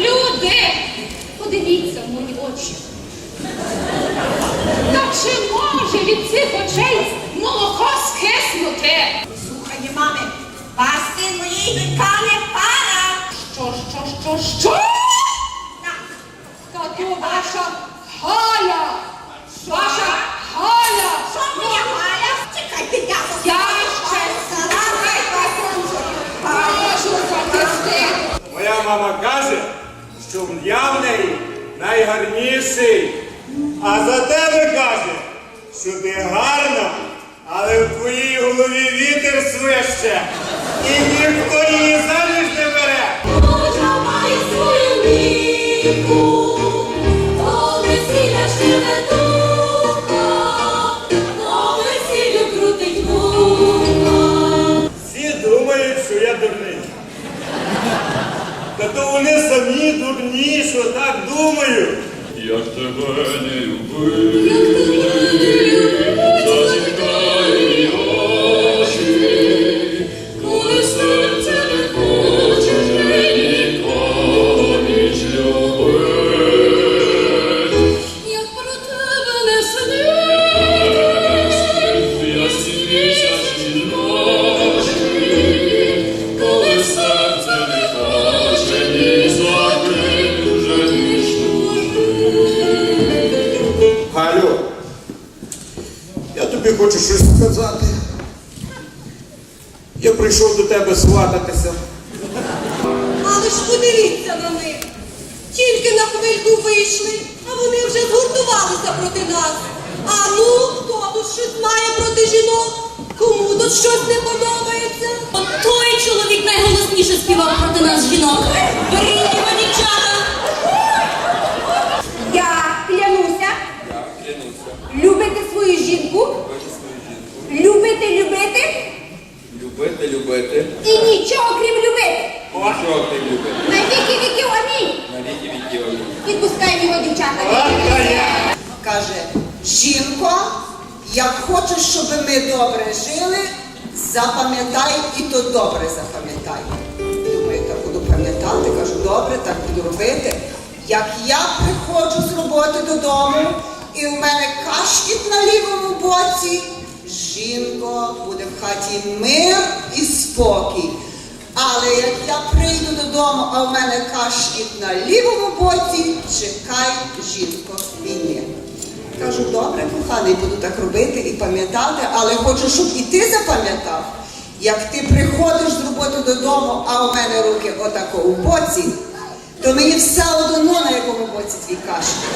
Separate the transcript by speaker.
Speaker 1: Люди, подивіться в мої очі. Та чи може від цих очей молоко скиснути?
Speaker 2: Слухай, мами, пасти моїй моєї
Speaker 3: мама каже, що я в неї найгарніший. А за тебе каже, що ти гарна, але в твоїй голові вітер свище. І ніхто самі дурні, що так думають.
Speaker 4: Як тебе не любити,
Speaker 5: тобі хочу щось сказати. Я прийшов до тебе свататися.
Speaker 2: Але ж подивіться на них. Тільки на хвильку вийшли, а вони вже згуртувалися проти нас. А ну, хто тут щось має проти жінок? Кому тут щось не подобається?
Speaker 6: От той чоловік найголосніше співав проти нас жінок. Беріть його, дівчата!
Speaker 7: Я клянуся. Любити свою жінку. Любити, любити.
Speaker 8: Любити, любити,
Speaker 7: І нічого крім любити.
Speaker 8: нічого не любити.
Speaker 7: На віки віків амінь.
Speaker 8: На віки віків. амінь.
Speaker 7: Відпускаємо його, дівчата.
Speaker 3: От та я.
Speaker 2: Каже, жінко, як хочеш, щоб ми добре жили, запам'ятай і то добре запам'ятай. Думаю, так буду пам'ятати, кажу, добре, так буду робити. Як я приходжу з роботи додому, і в мене кашкіт на лівому боці, жінко, буде в хаті мир і спокій. Але як я прийду додому, а в мене кашкіт на лівому боці, чекай, жінко, війни. Кажу, добре, коханий, буду так робити і пам'ятати, але хочу, щоб і ти запам'ятав, як ти приходиш з роботи додому, а у мене руки отако у боці, то мені все одно на якому боці твій кашкіт.